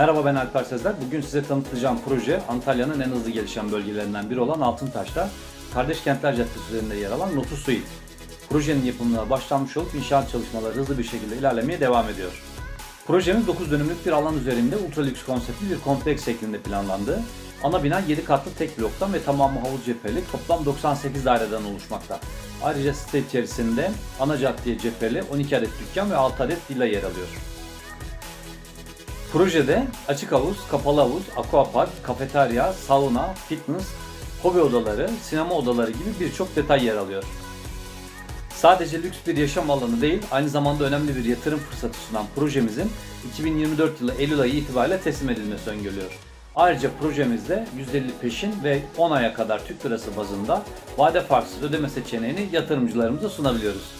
Merhaba ben Alper Sezer. Bugün size tanıtacağım proje Antalya'nın en hızlı gelişen bölgelerinden biri olan Altıntaş'ta Kardeş Kentler Caddesi üzerinde yer alan Notu Suite. Projenin yapımına başlanmış olup inşaat çalışmaları hızlı bir şekilde ilerlemeye devam ediyor. Projemiz 9 dönümlük bir alan üzerinde ultra lüks konseptli bir kompleks şeklinde planlandı. Ana bina 7 katlı tek bloktan ve tamamı havuz cepheli toplam 98 daireden oluşmakta. Ayrıca site içerisinde ana caddeye cepheli 12 adet dükkan ve 6 adet villa yer alıyor. Projede açık havuz, kapalı havuz, aquapark, kafeterya, sauna, fitness, hobi odaları, sinema odaları gibi birçok detay yer alıyor. Sadece lüks bir yaşam alanı değil, aynı zamanda önemli bir yatırım fırsatı sunan projemizin 2024 yılı Eylül ayı itibariyle teslim edilmesi öngörülüyor. Ayrıca projemizde %50 peşin ve 10 aya kadar Türk lirası bazında vade farksız ödeme seçeneğini yatırımcılarımıza sunabiliyoruz.